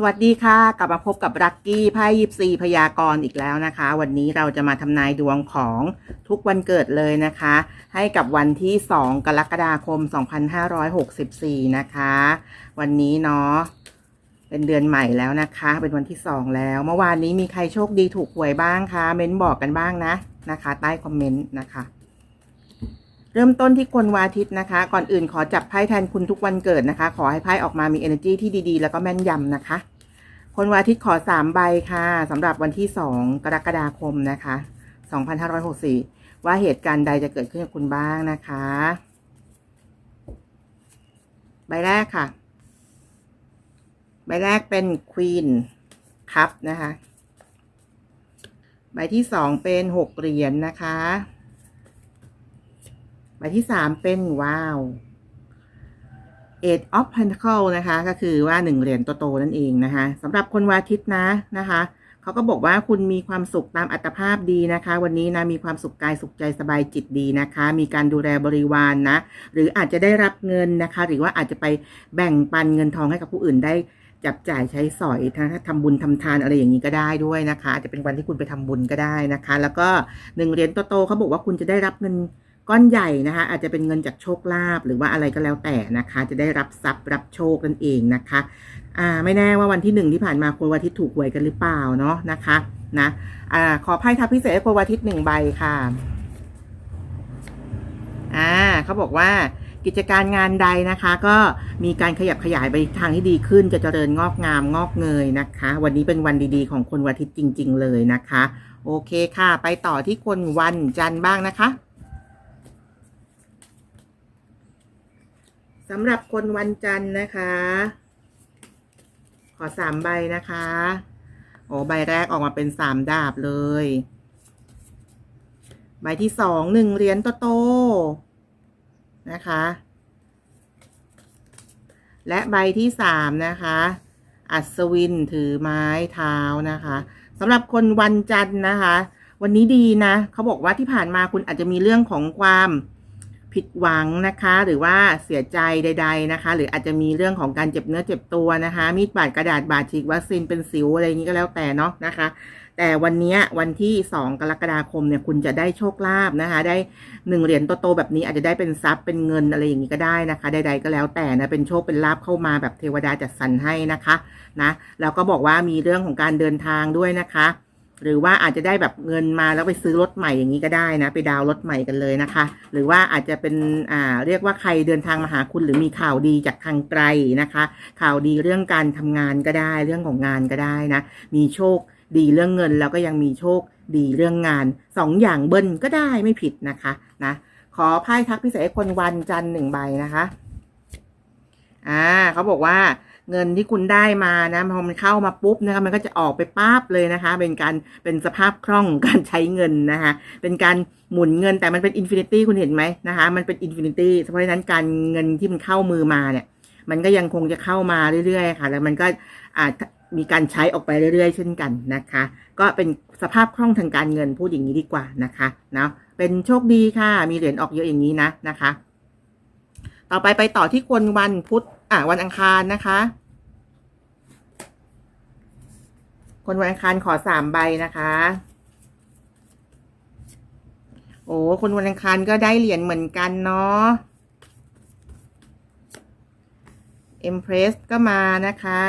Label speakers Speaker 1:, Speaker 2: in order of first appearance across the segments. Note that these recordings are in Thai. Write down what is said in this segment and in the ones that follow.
Speaker 1: สวัสดีค่ะ กลับมาพบกับรักกี้ไพ่ยิปซีพยากรณ์อีกแล้วนะคะ วันนี้เราจะมาทำนายดวงของทุกวันเกิดเลยนะคะ ให้กับวันที่ 2 กรกฎาคม 2564 นะคะ วันนี้เนาะเป็นเดือนใหม่แล้วนะคะ เป็นวันที่ 2 แล้ว เมื่อวานนี้มีใครโชคดีถูกหวยบ้างคะเม้นบอกกันบ้างนะนะคะ ใต้คอมเมนต์นะคะ เริ่มต้นที่คนวาทิตนะคะ ก่อนอื่นขอจับไพ่แทนคุณทุกวันเกิดนะคะ ขอให้ไพ่ออกมามี energy ที่ดีๆ แล้วก็แม่นยำนะคะ คนวาทิตขอสามใบค่ะสำหรับวันที่สองกรกฎาคมนะคะ2564 ว่าเหตุการณ์ใดจะเกิดขึ้นกับคุณบ้างนะคะ ใบแรกค่ะ ใบแรกเป็นควีนคัพนะคะ ใบที่สองเป็นหกเหรียญนนะคะ ใบที่สามเป็นว้าว Eight of Pentacle นะคะ ก็คือว่าหนึ่งเหรียญโตๆนั่นเองนะคะสำหรับคนวาทิตนะนะคะเขาก็บอกว่าคุณมีความสุขตามอัตภาพดีนะคะ วันนี้นะมีความสุขกายสุขใจสบายจิตดีนะคะ มีการดูแลบริวารนนะ หรืออาจจะได้รับเงินนะคะ หรือว่าอาจจะไปแบ่งปันเงินทองให้กับผู้อื่นได้จับจ่ายใช้สอยถ้าทำบุญทำทานอะไรอย่างนี้ก็ได้ด้วยนะคะอาจจะเป็นวันที่คุณไปทำบุญก็ได้นะคะ แล้วก็หนึ่งเหรียญโตๆเขาบอกว่าคุณจะได้รับเงิน ก้อนใหญ่นะคะ อาจจะเป็นเงินจากโชคลาภหรือว่าอะไรก็แล้วแต่นะคะ จะได้รับทรัพย์รับโชคนั่นเองนะคะอ่าไม่แน่ว่าวันที่หนึ่งที่ผ่านมาคนวันอาทิตย์ถูกหวยกันหรือเปล่าเนาะนะคะนะอ่าขอไพ่ทับพิเศษคนวันอาทิตย์หนึ่งใบค่ะอ่าเขาบอกว่ากิจการงานใดนะคะ ก็มีการขยับขยายไปทางที่ดีขึ้น จะเจริญงอกงามงอกเงยนะคะ วันนี้เป็นวันดีๆ ของคนวันอาทิตย์จริง ๆ เลยนะคะ โอเคค่ะ ไปต่อที่คนวันจันทร์บ้างนะคะ สำหรับคนวันจันทร์นะคะ ขอสามใบนะคะ โอ้ใบแรกออกมาเป็นสามดาบเลย ใบที่สองหนึ่งเหรียญโตๆนะคะ และใบที่สามนะคะ อัศวินถือไม้เท้านะคะสำหรับคนวันจันทร์นะคะ วันนี้ดีนะ เขาบอกว่าที่ผ่านมาคุณอาจจะมีเรื่องของความ ผิดหวังนะคะ หรือว่าเสียใจใด ๆนะคะ หรืออาจจะมีเรื่องของการเจ็บเนื้อเจ็บตัวนะคะ มีดบาดกระดาษบาดฉีกวัคซีนเป็นสิวอะไรอย่างนี้ก็แล้วแต่เนาะนะคะ แต่วันนี้วันที่ 2 กรกฎาคมเนี่ยคุณจะได้โชคลาภนะคะ ได้หนึ่งเหรียญโตๆแบบนี้อาจจะได้เป็นทรัพย์เป็นเงินอะไรอย่างนี้ก็ได้นะคะ ใด ๆ ก็แล้วแต่นะเป็นโชคเป็นลาภเข้ามาแบบเทวดาจัดสรรให้นะคะนะแล้วก็บอกว่ามีเรื่องของการเดินทางด้วยนะคะ หรือว่าอาจจะได้แบบเงินมาแล้วไปซื้อรถใหม่อย่างนี้ก็ได้นะ ไปดาวรถใหม่กันเลยนะคะ หรือว่าอาจจะเป็นอ่าเรียกว่าใครเดินทางมาหาคุณหรือมีข่าวดีจากทางไกลนะคะ ข่าวดีเรื่องการทำงานก็ได้ เรื่องของงานก็ได้นะ มีโชคดีเรื่องเงินแล้วก็ยังมีโชคดีเรื่องงานสองอย่างเบิ้ลก็ได้ไม่ผิดนะคะนะขอไพ่ทักพิเศษคนวันจันทร์หนึ่งใบนะคะอ่าเขาบอกว่า เงินที่คุณได้มานะพอมันเข้ามาปุ๊บนะคะมันก็จะออกไปปั๊บเลยนะคะ เป็นการเป็นสภาพคล่องของการใช้เงินนะคะเป็นการหมุนเงินแต่มันเป็นอินฟินิตี้คุณเห็นไหมนะคะ มันเป็นอินฟินิตี้เพราะฉะนั้นการเงินที่มันเข้ามือมาเนี่ย มันก็ยังคงจะเข้ามาเรื่อยๆ ค่ะ แล้วมันก็อาจมีการใช้ออกไปเรื่อยๆ เช่นกันนะคะ ก็เป็นสภาพคล่องทางการเงินพูดอย่างนี้ดีกว่านะคะเนาะเป็นโชคดีค่ะ มีเหรียญออกเยอะอย่างนี้นะนะคะ ต่อไปไปต่อที่คนวันพุธ อะวันอังคารนะคะ คนวันอังคารขอสามใบนะคะ โอ้คนวันอังคารก็ได้เหรียญเหมือนกันเนาะ Empress ก็มานะคะ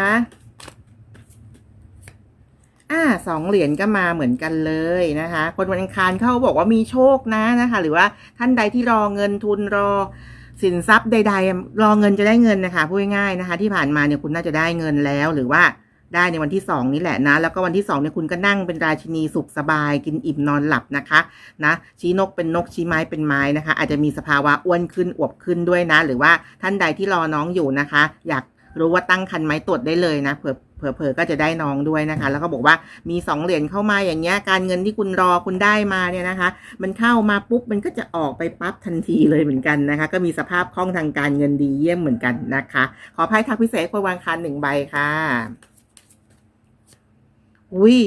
Speaker 1: อ่าสองเหรียญก็มาเหมือนกันเลยนะคะ คนวันอังคารเขาบอกว่ามีโชคนะนะคะ หรือว่าท่านใดที่รอเงินทุนรอ สินทรัพย์ใด ๆ รอเงินจะได้เงินนะคะพูดง่ายๆนะคะ ที่ผ่านมาเนี่ยคุณน่าจะได้เงินแล้ว หรือว่าได้ในวันที่สองนี่แหละนะ แล้วก็วันที่สองเนี่ยคุณก็นั่งเป็นราชินีสุขสบาย กินอิ่มนอนหลับนะคะนะชี้นกเป็นนกชี้ไม้เป็นไม้นะคะ อาจจะมีสภาวะอ้วนขึ้นอวบขึ้นด้วยนะ หรือว่าท่านใดที่รอน้องอยู่นะคะ อยาก รู้ว่าตั้งคันไหมตรวจได้เลยนะเผื่อเผื่อก็จะได้น้องด้วยนะคะ แล้วก็บอกว่ามีสองเหรียญเข้ามาอย่างเงี้ย การเงินที่คุณรอคุณได้มาเนี่ยนะคะ มันเข้ามาปุ๊บมันก็จะออกไปปั๊บทันทีเลยเหมือนกันนะคะ ก็มีสภาพคล่องทางการเงินดีเยี่ยมเหมือนกันนะคะ ขอไพ่ทักพิเศษคนวางคันหนึ่งใบค่ะอุ้ย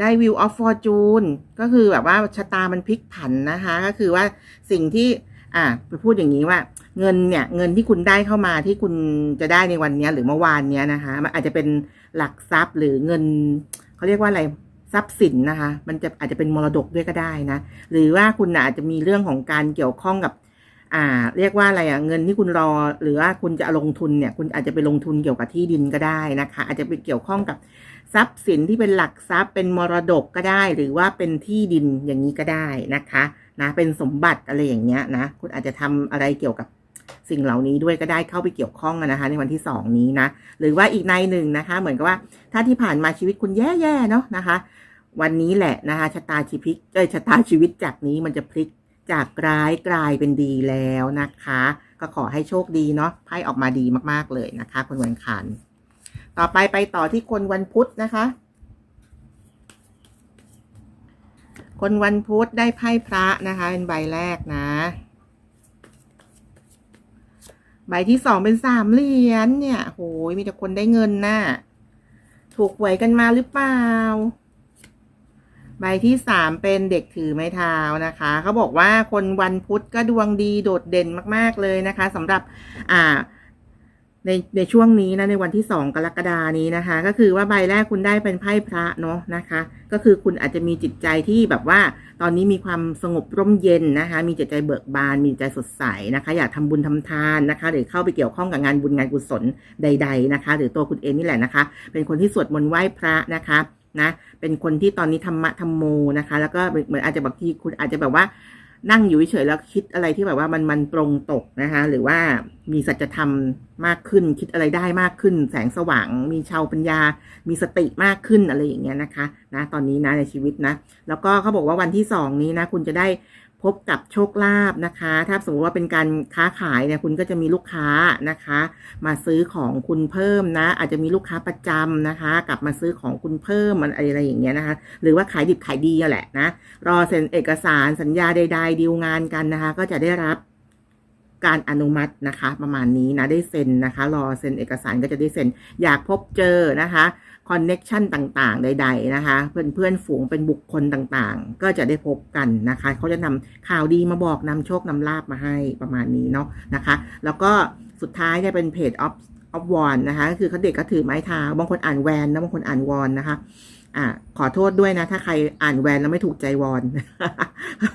Speaker 1: ได้ View of Fortune ก็คือแบบว่าชะตามันพลิกผันนะคะ ก็คือว่าสิ่งที่ อ่าไปพูดอย่างนี้ว่า เงินเนี่ยเงินที่คุณได้เข้ามาที่คุณจะได้ในวันนี้หรือเมื่อวานเนี้ยนะคะ มันอาจจะเป็นหลักทรัพย์หรือเงินเขาเรียกว่าอะไรทรัพย์สินนะคะ มันจะอาจจะเป็นมรดกด้วยก็ได้นะ หรือว่าคุณอาจจะมีเรื่องของการเกี่ยวข้องกับ อ่า เรียกว่าอะไรอะเงินที่คุณรอ หรือว่าคุณจะลงทุนเนี่ย คุณอาจจะไปลงทุนเกี่ยวกับที่ดินก็ได้นะคะ อาจจะไปเกี่ยวข้องกับทรัพย์สินที่เป็นหลักทรัพย์เป็นมรดกก็ได้ หรือว่าเป็นที่ดินอย่างนี้ก็ได้นะคะ นะเป็นสมบัติอะไรอย่างเงี้ยนะ คุณอาจจะทำอะไรเกี่ยวกับ สิ่งเหล่านี้ด้วยก็ได้เข้าไปเกี่ยวข้องนะคะ ในวันที่สองนี้นะ หรือว่าอีกในหนึ่งนะคะ เหมือนกับว่า ถ้าที่ผ่านมาชีวิตคุณแย่ๆเนาะนะคะ วันนี้แหละนะคะชะตาชีวิตเอ้ยชะตาชีวิตจากนี้มันจะพลิกจากร้ายกลายเป็นดีแล้วนะคะ ก็ขอให้โชคดีเนาะไพ่ออกมาดีมากๆเลยนะคะ คนวันขัน ต่อไปไปต่อที่คนวันพุธนะคะ คนวันพุธได้ไพ่พระนะคะ เป็นใบแรกนะ ใบที่สองเป็นสามเหรียญเนี่ย โหยมีแต่คนได้เงินน่ะ ถูกหวยกันมาหรือเปล่า ใบที่สามเป็นเด็กถือไม้เท้านะคะ เขาบอกว่าคนวันพุธก็ดวงดีโดดเด่นมาก ๆเลยนะคะสำหรับ อ่า ในในช่วงนี้นะในวันที่สองกรกฎานี้นะคะ ก็คือว่าใบแรกคุณได้เป็นไพ่พระเนาะนะคะ ก็คือคุณอาจจะมีจิตใจที่แบบว่า ตอนนี้มีความสงบร่มเย็นนะคะ มีจิตใจเบิกบาน มีใจสดใสนะคะ อยากทำบุญทำทานนะคะ หรือเข้าไปเกี่ยวข้องกับงานบุญงานกุศลใด ๆนะคะ หรือตัวคุณเองนี่แหละนะคะ เป็นคนที่สวดมนต์ไหว้พระนะคะนะเป็นคนที่ตอนนี้ธรรมะธรรมโมนะคะ แล้วก็เหมือนอาจจะบางทีคุณอาจจะแบบว่า นั่งอยู่เฉยๆแล้วคิดอะไรที่แบบว่ามันมันตรงตกนะคะหรือว่ามีสัจธรรมมากขึ้น คิดอะไรได้มากขึ้น แสงสว่าง มีชาวปัญญา มีสติมากขึ้นอะไรอย่างเงี้ยนะคะ นะ ตอนนี้นะในชีวิตนะ แล้วก็เขาบอกว่าวันที่สองนี้นะ คุณจะได้ บกับโชคลาภนะคะ ถ้าสมมติว่าเป็นการค้าขายเนี่ยคุณก็จะมีลูกค้านะคะ มาซื้อของคุณเพิ่มนะ อาจจะมีลูกค้าประจำนะคะ กลับมาซื้อของคุณเพิ่มมันอะไรอย่างเงี้ยนะคะ หรือว่าขายดิบขายดีแหละนะรอเซ็นเอกสารสัญญาใดๆดีลงานกันนะคะ ก็จะได้รับการอนุมัตินะคะ ประมาณนี้นะได้เซ็นนะคะ รอเซ็นเอกสารก็จะได้เซ็น อยากพบเจอนะคะ คอนเน็ชันต่างๆ ใด ๆ นะคะ เพื่อนเพื่อนๆฝูงเป็นบุคคลต่างๆ ก็จะได้พบกันนะคะ เขาจะนำข่าวดีมาบอกนำโชคนำลาบมาให้ประมาณนี้เนาะนะคะ แล้วก็สุดท้ายเนี่ยเป็นเพจออฟออฟวอนนะคะก็คือเขาเด็กก็ถือไม้เท้าบางคนอ่านแวนนะบางคนอ่านวอนนะคะอ่าขอโทษด้วยนะ ถ้าใครอ่านแวนแล้วไม่ถูกใจวอน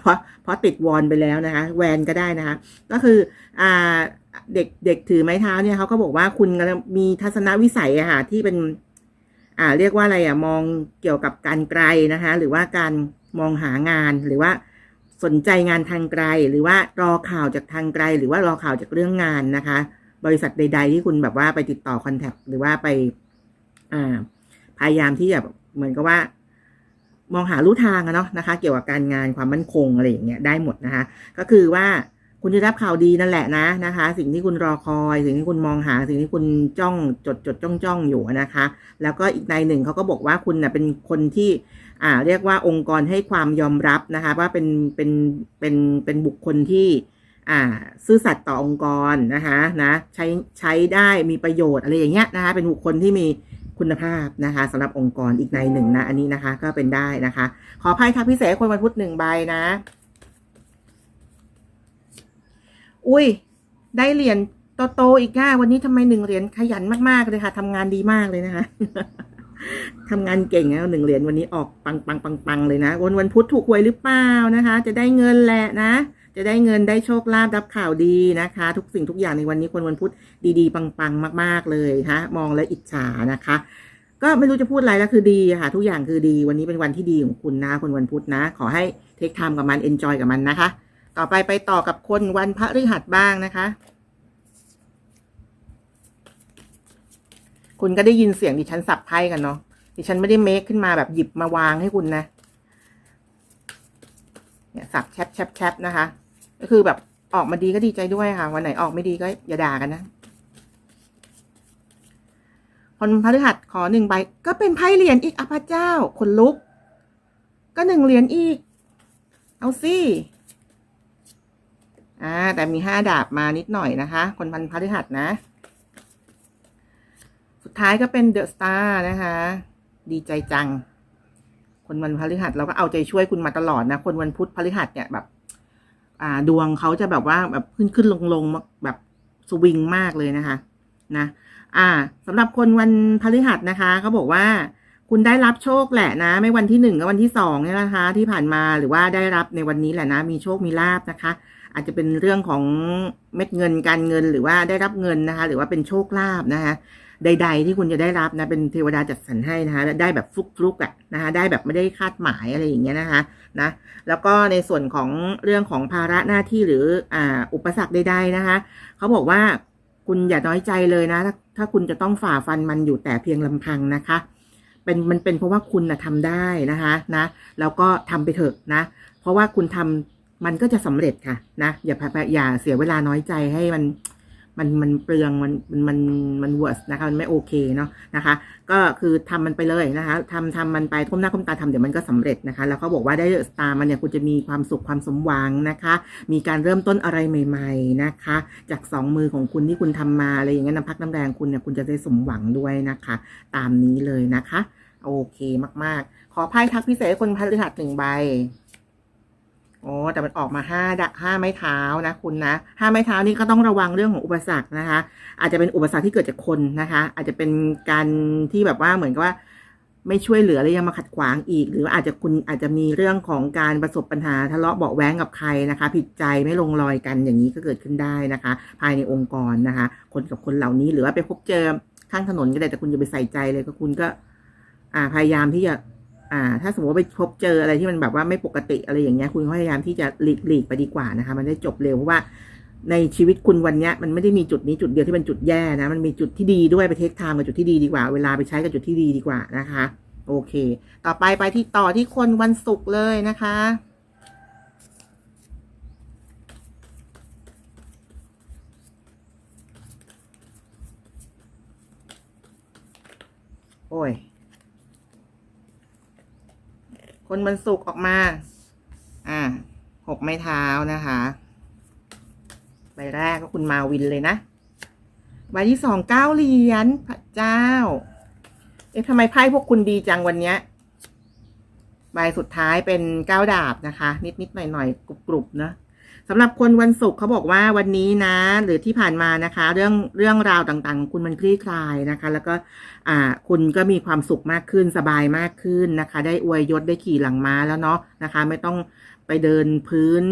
Speaker 1: เพราะเพราะติดวอนไปแล้วนะคะ แวนก็ได้นะคะ ก็คืออ่าเด็กเด็กถือไม้เท้าเนี่ยเขาก็บอกว่าคุณมีทัศนวิสัยอะค่ะที่เป็น อ่าเรียกว่าอะไรอะมองเกี่ยวกับการไกลนะคะ หรือว่าการมองหางานหรือว่าสนใจงานทางไกล หรือว่ารอข่าวจากทางไกล หรือว่ารอข่าวจากเรื่องงานนะคะ บริษัทใด ๆ ที่คุณแบบว่าไปติดต่อคอนแทคหรือว่าไปอ่าพยายามที่จะเหมือนกับว่า มองหาลู่ทางอะเนาะนะคะ เกี่ยวกับการงานความมั่นคงอะไรอย่างเงี้ยได้หมดนะคะ ก็คือว่า คุณจะรับข่าวดีนั่นแหละนะนะคะ สิ่งที่คุณรอคอย สิ่งที่คุณมองหา สิ่งที่คุณจ้องจดจดจ้องจ้องอยู่นะคะ แล้วก็อีกในหนึ่งเขาก็บอกว่าคุณนะเป็นคนที่อ่าเรียกว่าองค์กรให้ความยอมรับนะคะ ว่าเป็นเป็นเป็นเป็นบุคคลที่อ่าซื่อสัตย์ต่อองค์กรนะคะนะใช้ใช้ได้มีประโยชน์อะไรอย่างเงี้ยนะคะ เป็นบุคคลที่มีคุณภาพนะคะสำหรับองค์กรอีกในหนึ่งนะอันนี้นะคะก็เป็นได้นะคะ ขออภัยค่ะพิเศษคนวันพุธหนึ่งใบนะ อุ้ย ได้เหรียญโตๆอีกง่าวันนี้ทำไมหนึ่งเหรียญขยันมากๆเลยค่ะทำงานดีมากเลยนะคะทำงานเก่งนะหนึ่งเหรียญวันนี้ออกปังปังปังปังเลยนะ วันวันพุธถูกหวยหรือเปล่านะคะ จะได้เงินแหละนะ จะได้เงินได้โชคลาภรับข่าวดีนะคะ ทุกสิ่งทุกอย่างในวันนี้คนวันพุธดีๆ ปังๆ มาก ๆเลยฮะมองแล้วอิจฉานะคะ ก็ไม่รู้จะพูดอะไรแล้วคือดีค่ะ ทุกอย่างคือดีวันนี้เป็นวันที่ดีของคุณนะคนวันพุธนะ ขอให้เทคไทม์กับมันเอนจอยกับมันนะคะ ต่อไปไปต่อกับคนวันพระฤหัสบ้างนะคะ คุณก็ได้ยินเสียงดิฉันสับไพ่กันเนาะดิฉันไม่ได้เมคขึ้นมาแบบหยิบมาวางให้คุณนะ เนี่ยสับแชปแชปแชปนะคะ ก็คือแบบออกมาดีก็ดีใจด้วยค่ะ วันไหนออกไม่ดีก็อย่าด่ากันนะคนพฤหัสขอหนึ่งใบ ก็เป็นไพ่เหรียญอีกอะพระเจ้า คนลุก ก็หนึ่งเหรียญอีก เอาสิ อ่าแต่มีห้าดาบมานิดหน่อยนะคะ คนพันพฤหัสนะ สุดท้ายก็เป็นเดอะสตาร์นะคะ ดีใจจัง คนวันพฤหัสเราก็เอาใจช่วยคุณมาตลอดนะ คนวันพุธพฤหัสเนี่ยแบบ อ่า ดวงเขาจะแบบว่าแบบขึ้นขึ้นลงลงแบบสวิงมากเลยนะคะ นะ อ่าสำหรับคนวันพฤหัสนะคะเขาบอกว่าคุณได้รับโชคแหละนะ ไม่วันที่หนึ่งก็วันที่สองเนี่ยนะคะ ที่ผ่านมาหรือว่าได้รับในวันนี้แหละนะ มีโชคมีลาบนะคะ อาจจะเป็นเรื่องของเม็ดเงินการเงินหรือว่าได้รับเงินนะคะ หรือว่าเป็นโชคลาภนะคะใด ๆ ที่คุณจะได้รับนะเป็นเทวดาจัดสรรให้นะคะได้แบบฟลุกๆอะนะคะได้แบบไม่ได้คาดหมายอะไรอย่างเงี้ยนะคะนะแล้วก็ในส่วนของเรื่องของภาระหน้าที่หรืออ่าอุปสรรคใด ๆนะคะเขาบอกว่าคุณอย่าน้อยใจเลยนะ ถ้าถ้าคุณจะต้องฝ่าฟันมันอยู่แต่เพียงลำพังนะคะเป็นมันเป็นเพราะว่าคุณนะทำได้นะคะนะแล้วก็ทำไปเถอะนะ เพราะว่าคุณทำ มันก็จะสำเร็จค่ะนะอย่าอย่าเสียเวลาน้อยใจให้มันมันมันเปลืองมันมันมันมันเวิร์สนะคะมันไม่โอเคเนาะนะคะ ก็คือทำมันไปเลยนะคะทำทำมันไปก้มหน้าก้มตาทำเดี๋ยวมันก็สำเร็จนะคะ แล้วเขาบอกว่าได้สตาร์มันเนี่ยคุณจะมีความสุขความสมหวังนะคะ มีการเริ่มต้นอะไรใหม่ ๆนะคะ จากสองมือของคุณที่คุณทำมาอะไรอย่างเงี้ยน้ำพักน้ำแรงคุณเนี่ยคุณจะได้สมหวังด้วยนะคะ ตามนี้เลยนะคะ โอเคมากๆ ขอไพ่ทักพิเศษคนพฤหัสหนึ่งใบ โอ้แต่มันออกมาห้าดะห้าไม้เท้านะคุณนะห้าไม้เท้านี่ก็ต้องระวังเรื่องของอุปสรรคนะคะ อาจจะเป็นอุปสรรคที่เกิดจากคนนะคะ อาจจะเป็นการที่แบบว่าเหมือนกับว่าไม่ช่วยเหลือแล้วยังมาขัดขวางอีก หรืออาจจะคุณอาจจะมีเรื่องของการประสบปัญหาทะเลาะเบาะแว้งกับใครนะคะ ผิดใจไม่ลงรอยกันอย่างนี้ก็เกิดขึ้นได้นะคะ ภายในองค์กรนะคะ คนกับคนเหล่านี้หรือว่าไปพบเจอข้างถนนก็ได้แต่คุณอย่าไปใส่ใจเลยก็คุณก็ อ่าพยายามที่จะ อ่า ถ้าสมมติว่าไปพบเจออะไรที่มันแบบว่าไม่ปกติอะไรอย่างเงี้ย คุณก็พยายามที่จะหลีกหลีกไปดีกว่านะคะ มันได้จบเร็วเพราะว่าในชีวิตคุณวันเนี้ยมันไม่ได้มีจุดนี้จุดเดียวที่เป็นจุดแย่นะ มันมีจุดที่ดีด้วยไปเทคไทม์กับจุดที่ดีดีกว่า เวลาไปใช้กับจุดที่ดีดีกว่านะคะ โอเค ต่อไปไปที่ต่อที่คนวันศุกร์เลยนะคะโอ้ย คนมันสุกออกมา อ่าหกไม้เท้านะคะ ใบแรกก็คุณมาวินเลยนะ ใบที่สองเก้าเหรียญพระเจ้า เอ๊ะทำไมไพ่พวกคุณดีจังวันเนี้ย ใบสุดท้ายเป็นเก้าดาบนะคะ นิดนิดหน่อยหน่อยกรุบกรุบๆนะ สำหรับคนวันศุกร์เขาบอกว่าวันนี้นะ หรือที่ผ่านมานะคะ เรื่องเรื่องราวต่างๆของคุณมันคลี่คลายนะคะ แล้วก็อ่าคุณก็มีความสุขมากขึ้นสบายมากขึ้นนะคะ ได้อวยยศได้ขี่หลังม้าแล้วเนาะนะคะ ไม่ต้องไปเดินพื้น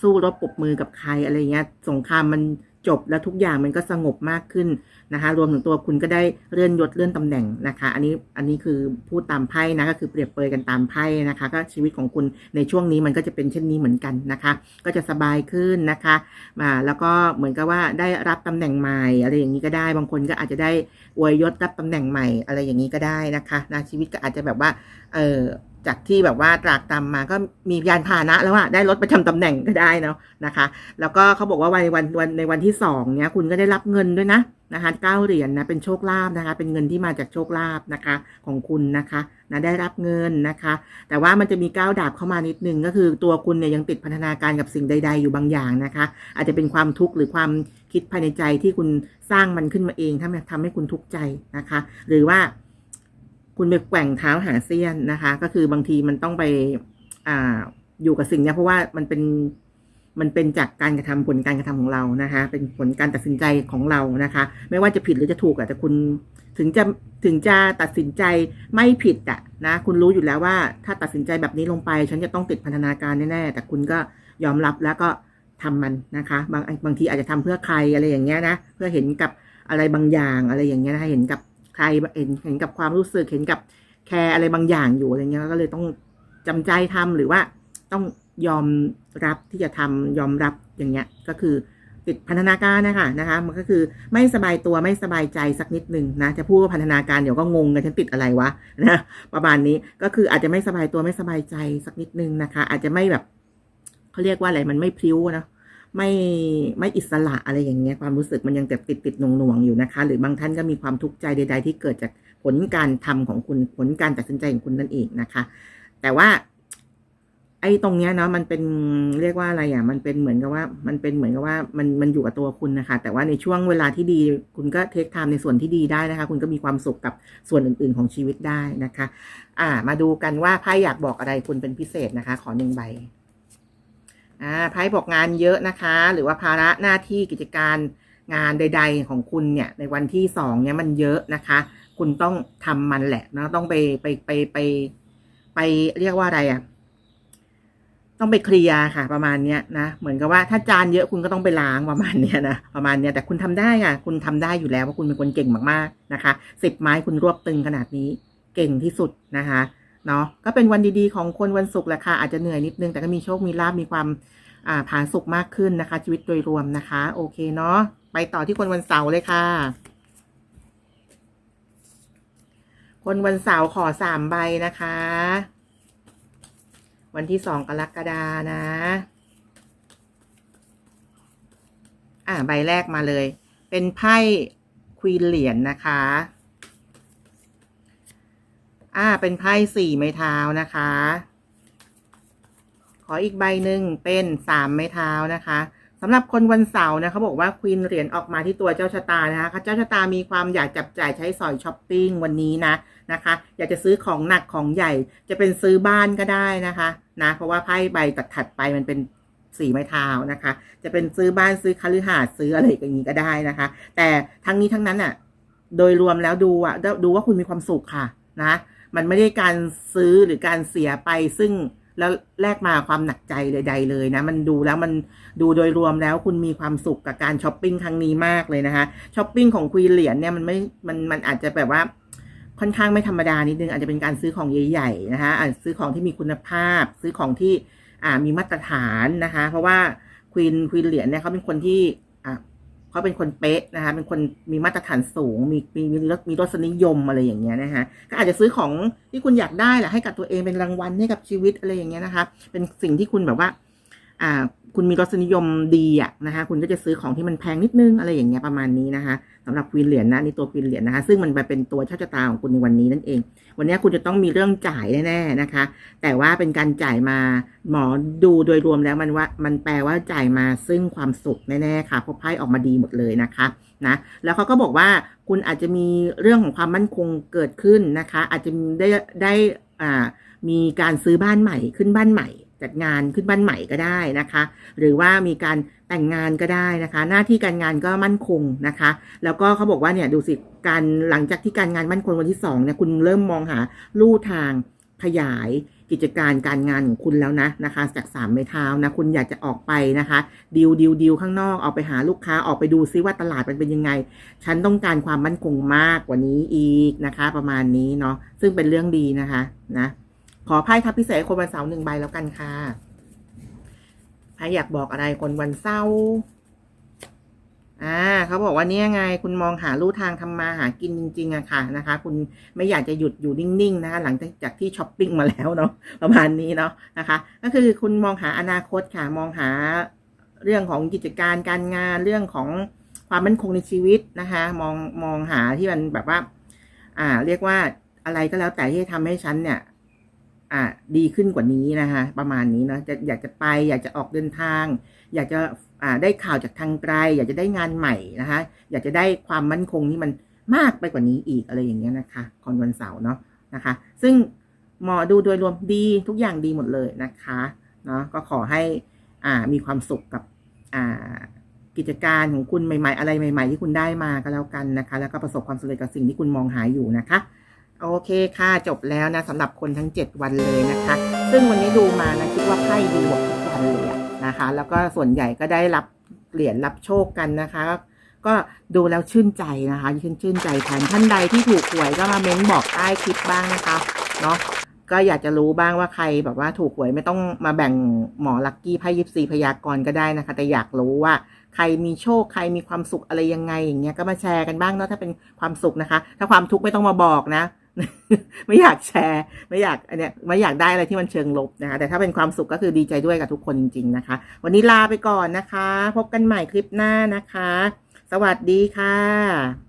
Speaker 1: สู้รบปรบมือกับใครอะไรเงี้ยสงครามมัน จบแล้วทุกอย่างมันก็สงบมากขึ้นนะคะ รวมถึงตัวคุณก็ได้เลื่อนยศเลื่อนตำแหน่งนะคะ อันนี้อันนี้คือพูดตามไพ่นะก็คือเปรียบเปรยกันตามไพ่นะคะ ก็ชีวิตของคุณในช่วงนี้มันก็จะเป็นเช่นนี้เหมือนกันนะคะ ก็จะสบายขึ้นนะคะมาแล้วก็เหมือนกับว่าได้รับตำแหน่งใหม่อะไรอย่างนี้ก็ได้ บางคนก็อาจจะได้อวยยศรับตำแหน่งใหม่อะไรอย่างนี้ก็ได้นะคะนะชีวิตก็อาจจะแบบว่าเออ จากที่แบบว่าตรากตำมาก็มียานพาหนะแล้วอะได้รถประจำตำแหน่งก็ได้เนาะนะคะ แล้วก็เขาบอกว่าวันวันวันในวันที่สองเนี้ยคุณก็ได้รับเงินด้วยนะนะคะเก้าเหรียญนะเป็นโชคลาภนะคะ เป็นเงินที่มาจากโชคลาภนะคะ ของคุณนะคะนะได้รับเงินนะคะ แต่ว่ามันจะมีก้าวดาบเข้ามานิดนึงก็คือตัวคุณเนี่ยยังติดพันธนาการกับสิ่งใด ๆ อยู่บางอย่างนะคะ อาจจะเป็นความทุกข์หรือความคิดภายในใจที่คุณสร้างมันขึ้นมาเองทำทำให้คุณทุกข์ใจนะคะ หรือว่า คุณไปแกว่งเท้าหาเสี้ยนนะคะ ก็คือบางทีมันต้องไป อ่า อยู่กับสิ่งนี้เพราะว่ามันเป็นมันเป็นจากการกระทำผลการกระทำของเรานะคะ เป็นผลการตัดสินใจของเรานะคะ ไม่ว่าจะผิดหรือจะถูกอะแต่คุณถึงจะถึงจะตัดสินใจไม่ผิดอะนะคุณรู้อยู่แล้วว่า ถ้าตัดสินใจแบบนี้ลงไป ฉันจะต้องติดพันธนาการแน่ๆแต่คุณก็ยอมรับแล้วก็ทำมันนะคะ บางบางทีอาจจะทำเพื่อใครอะไรอย่างเงี้ยนะเพื่อเห็นกับอะไรบางอย่างอะไรอย่างเงี้ยนะคะเห็นกับ รเห็นเห็นกับความรู้สึกเห็นกับแคร์อะไรบางอย่างอยู่อะไรเงี้ยก็เลยต้องจำใจทำหรือว่าต้องยอมรับที่จะทำยอมรับอย่างเงี้ยก็คือติดพันธนาการนะคะนะคะ มันก็คือไม่สบายตัวไม่สบายใจสักนิดหนึ่งนะจะพูดว่าพันธนาการเดี๋ยวก็งงกันฉันติดอะไรวะนะประมาณนี้ก็คืออาจจะไม่สบายตัวไม่สบายใจสักนิดนึงนะคะ อาจจะไม่แบบเขาเรียกว่าอะไรมันไม่พริ้วนะ ไม่ไม่อิสระอะไรอย่างเงี้ยความรู้สึกมันยังติดติดติดหน่วงหน่วงๆอยู่นะคะ หรือบางท่านก็มีความทุกข์ใจใด ๆ ที่เกิดจากผลการทำของคุณผลการตัดสินใจของคุณนั่นเองนะคะ แต่ว่า ไอ้ตรงเนี้ยเนาะมันเป็นเรียกว่าอะไรอะ มันเป็นเหมือนกับว่า มันเป็นเหมือนกับว่ามันมันอยู่กับตัวคุณนะคะ แต่ว่าในช่วงเวลาที่ดีคุณก็เทคไทม์ในส่วนที่ดีได้นะคะ คุณก็มีความสุขกับส่วนอื่น ๆ ของชีวิตได้นะคะ อ่า มาดูกันว่าไพ่อยากบอกอะไรคุณเป็นพิเศษนะคะ ขอหนึ่งใบ อ่าไพ่บอกงานเยอะนะคะ หรือว่าภาระหน้าที่กิจการงานใด ๆ ของคุณเนี่ย ในวันที่สองเนี่ยมันเยอะนะคะ คุณต้องทำมันแหละนะต้องไปไปไปไป ไปเรียกว่าอะไรอะ่ะ ต้องไปเคลียร์ค่ะ ประมาณเนี้ยนะเหมือนกับว่าถ้าจานเยอะคุณก็ต้องไปล้างประมาณเนี้ยนะประมาณเนี้ยแต่คุณทำได้ค่ะคุณทำได้อยู่แล้วเพราะคุณเป็นคนเก่งมากๆนะคะสิบไม้คุณรวบตึงขนาดนี้ เก่งที่สุดนะคะ เนาะก็เป็นวันดีๆของคนวันศุกร์แหละค่ะอาจจะเหนื่อยนิดนึง แต่ก็มีโชคมีลาบมีความอ่าผาสุกมากขึ้นนะคะ ชีวิตโดยรวมนะคะ โอเคเนาะไปต่อที่คนวันเสาร์เลยค่ะ คนวันเสาร์ขอสามใบนะคะ วันที่สองกรกฎานะ อ่าใบแรกมาเลย เป็นไพ่ควีนเหรียญนะคะ อ่า เป็นไพ่สี่ไม้เท้านะคะ ขออีกใบหนึ่งเป็นสามไม้เท้านะคะสำหรับคนวันเสาร์นะเขาบอกว่าควีนเหรียญออกมาที่ตัวเจ้าชะตานะคะเจ้าชะตามีความอยากจับจ่ายใช้สอยช้อปปิ้งวันนี้นะนะคะ อยากจะซื้อของหนักของใหญ่ จะเป็นซื้อบ้านก็ได้นะคะนะเพราะว่าไพ่ใบตัดถัดไปมันเป็นสีไม้เท้านะคะ จะเป็นซื้อบ้านซื้อคฤหาสน์ซื้ออะไรอย่างนี้ก็ได้นะคะ แต่ทั้งนี้ทั้งนั้นอะ โดยรวมแล้วดูอะดูว่าคุณมีความสุขค่ะนะ มันไม่ได้การซื้อหรือการเสียไป ซึ่งแล้วแลกมาความหนักใจใดๆเลยนะ มันดูแล้วมันดูโดยรวมแล้วคุณมีความสุขกับการช้อปปิ้งครั้งนี้มากเลยนะคะช้อปปิ้งของควีนเหรียญเนี่ยมันไม่มันมันอาจจะแบบว่าค่อนข้างไม่ธรรมดานิดนึงอาจจะเป็นการซื้อของใหญ่ๆนะคะอาจซื้อของที่มีคุณภาพ ซื้อของที่อ่ามีมาตรฐานนะคะ เพราะว่าควีนควีนเหรียญเนี่ยเขาเป็นคนที่ เขาเป็นคนเป๊ะนะคะเป็นคนมีมาตรฐานสูง มีมีมีรสมีรสนิยมอะไรอย่างเงี้ยนะคะก็อาจจะซื้อของที่คุณอยากได้แหละให้กับตัวเองเป็นรางวัลให้กับชีวิตอะไรอย่างเงี้ยนะคะ เป็นสิ่งที่คุณแบบว่า อ่า คุณมีรสนิยมดีอะนะคะคุณก็จะซื้อของที่มันแพงนิดนึงอะไรอย่างเงี้ยประมาณนี้นะคะสำหรับควีนเหรียญนะนี่ตัวควีนเหรียญนะคะ ซึ่งมันไปเป็นตัวโชคชะตาของคุณในวันนี้นั่นเอง วันนี้คุณจะต้องมีเรื่องจ่ายแน่ๆนะคะ แต่ว่าเป็นการจ่ายมาหมอดูโดยรวมแล้วมันว่ามันแปลว่าจ่ายมาซึ่งความสุขแน่ๆค่ะเพราะไพ่ออกมาดีหมดเลยนะคะนะแล้วเขาก็บอกว่าคุณอาจจะมีเรื่องของความมั่นคงเกิดขึ้นนะคะ อาจจะได้ได้อ่ามีการซื้อบ้านใหม่ขึ้นบ้านใหม่ จัดงานขึ้นบ้านใหม่ก็ได้นะคะ หรือว่ามีการแต่งงานก็ได้นะคะ หน้าที่การงานก็มั่นคงนะคะ แล้วก็เขาบอกว่าเนี่ยดูสิการหลังจากที่การงานมั่นคงวันที่สองเนี่ยคุณเริ่มมองหาลู่ทางขยายกิจการการงานของคุณแล้วนะนะคะ จากสามไม้เท้านะคุณอยากจะออกไปนะคะดิวดิวดิวข้างนอกออกไปหาลูกค้าออกไปดูซิว่าตลาดมันเป็นยังไง ฉันต้องการความมั่นคงมากกว่านี้อีกนะคะ ประมาณนี้เนาะซึ่งเป็นเรื่องดีนะคะนะ ขอไพ่ทับพิเศษคนวันเสาร์หนึ่งใบแล้วกันค่ะไพ่อยากบอกอะไรคนวันเสาร์อ่าเขาบอกว่าเนี่ยไง คุณมองหาลู่ทางทำมาหากินจริงๆอะค่ะนะคะ คุณไม่อยากจะหยุดอยู่นิ่งๆนะคะหลังจากที่ช้อปปิ้งมาแล้วเนาะประมาณนี้เนาะนะคะ ก็คือคุณมองหาอนาคตค่ะ มองหาเรื่องของกิจการการงานเรื่องของความมั่นคงในชีวิตนะคะ มองมองหาที่มันแบบว่า อ่า เรียกว่าอะไรก็แล้วแต่ที่จะทำให้ฉันเนี่ย อ่าดีขึ้นกว่านี้นะคะประมาณนี้เนาะจะอยากจะไป อยากจะออกเดินทาง อยากจะอ่าได้ข่าวจากทางไกล อยากจะได้งานใหม่นะคะ อยากจะได้ความมั่นคงที่มันมากไปกว่านี้อีกอะไรอย่างเงี้ยนะคะคอนวันเสาร์เนาะนะคะ ซึ่งหมอดูโดยรวมดีทุกอย่างดีหมดเลยนะคะเนาะก็ขอให้อ่ามีความสุขกับอ่ากิจการของคุณใหม่ ๆ อะไรใหม่ ๆ ที่คุณได้มาก็แล้วกันนะคะ แล้วก็ประสบความสำเร็จกับสิ่งที่คุณมองหาอยู่นะคะ โอเคค่ะจบแล้วนะสำหรับคนทั้ง 7 วันเลยนะคะ ซึ่งวันนี้ดูมานะคิดว่าไพ่ดีหมดทุกวันเลยนะคะ แล้วก็ส่วนใหญ่ก็ได้รับเหรียญรับโชคกันนะคะ ก็ดูแล้วชื่นใจนะคะชื่นชื่นใจแทนท่านใดที่ถูกหวยก็มาเม้นบอกใต้คลิปบ้างนะคะเนาะก็อยากจะรู้บ้างว่าใครแบบว่าถูกหวยไม่ต้องมาแบ่งหมอลักกี้ไพ่ยิปซีพยากรก็ได้นะคะ แต่อยากรู้ว่าใครมีโชคใครมีความสุขอะไรยังไงอย่างเงี้ยก็มาแชร์กันบ้างเนาะถ้าเป็นความสุขนะคะ ถ้าความทุกข์ไม่ต้องมาบอกนะ ไม่อยากแชร์ ไม่อยากอันเนี้ยไม่อยากได้อะไรที่มันเชิงลบนะคะ แต่ถ้าเป็นความสุขก็คือดีใจด้วยกับทุกคนจริง ๆ นะคะ วันนี้ลาไปก่อนนะคะ พบกันใหม่คลิปหน้านะคะ สวัสดีค่ะ